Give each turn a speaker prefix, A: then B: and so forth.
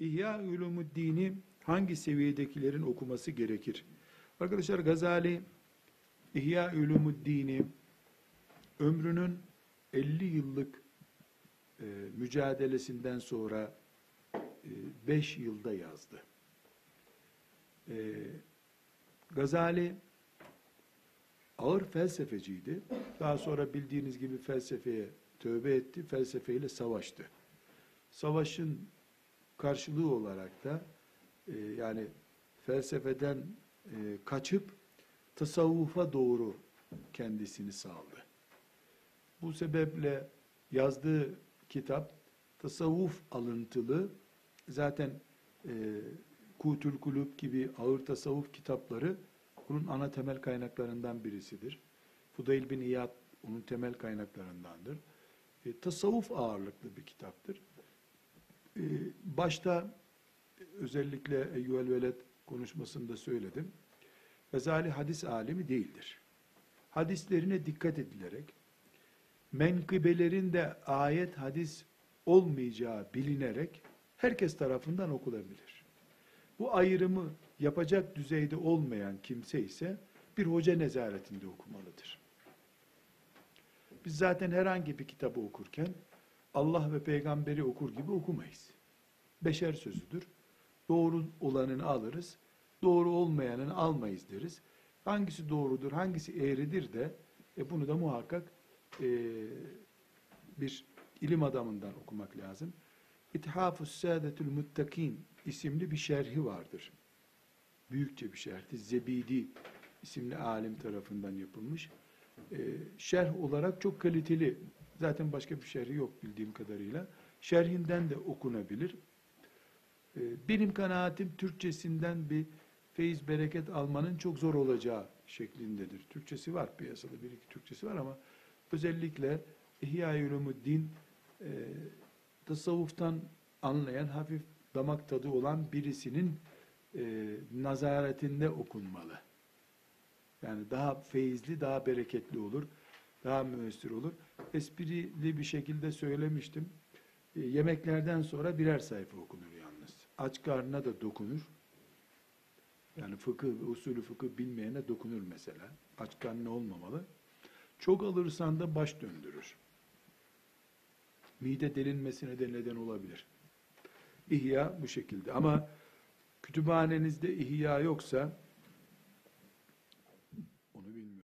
A: İhya Ulumuddin'i hangi seviyedekilerin okuması gerekir? Arkadaşlar Gazali İhya Ulumuddin'i ömrünün 50 yıllık e, mücadelesinden sonra 5 e, yılda yazdı. E, Gazali ağır felsefeciydi. Daha sonra bildiğiniz gibi felsefeye tövbe etti, felsefeyle savaştı. Savaşın karşılığı olarak da e, yani felsefeden e, kaçıp tasavvufa doğru kendisini saldı. Bu sebeple yazdığı kitap tasavvuf alıntılı zaten e, Kutül Kulüp gibi ağır tasavvuf kitapları bunun ana temel kaynaklarından birisidir. Fudayl bin İyad onun temel kaynaklarındandır. E, tasavvuf ağırlıklı bir kitaptır. E, başta özellikle Eyyuhel Veled konuşmasında söyledim. Gazali hadis alimi değildir. Hadislerine dikkat edilerek menkıbelerin de ayet hadis olmayacağı bilinerek herkes tarafından okunabilir. Bu ayrımı yapacak düzeyde olmayan kimse ise bir hoca nezaretinde okumalıdır. Biz zaten herhangi bir kitabı okurken Allah ve peygamberi okur gibi okumayız. Beşer sözüdür. Doğru olanını alırız, doğru olmayanını almayız deriz. Hangisi doğrudur, hangisi eğridir de e bunu da muhakkak e, bir ilim adamından okumak lazım. İthafus Saadetül Muttakin isimli bir şerhi vardır. Büyükçe bir şerhti. Zebidi isimli alim tarafından yapılmış. Ee, şerh olarak çok kaliteli. Zaten başka bir şerhi yok bildiğim kadarıyla. Şerhinden de okunabilir. Ee, benim kanaatim Türkçesinden bir feyiz bereket almanın çok zor olacağı şeklindedir. Türkçesi var piyasada bir iki Türkçesi var ama özellikle İhya-i Ulumuddin e, tasavvuftan anlayan, hafif damak tadı olan birisinin e, nazaretinde okunmalı. Yani daha feyizli, daha bereketli olur, daha müessir olur. Esprili bir şekilde söylemiştim. E, yemeklerden sonra birer sayfa okunur. Aç karnına da dokunur. Yani fıkıh ve usulü fıkıh bilmeyene dokunur mesela. Aç karnına olmamalı. Çok alırsan da baş döndürür. Mide delinmesine de neden olabilir. İhya bu şekilde. Ama kütüphanenizde ihya yoksa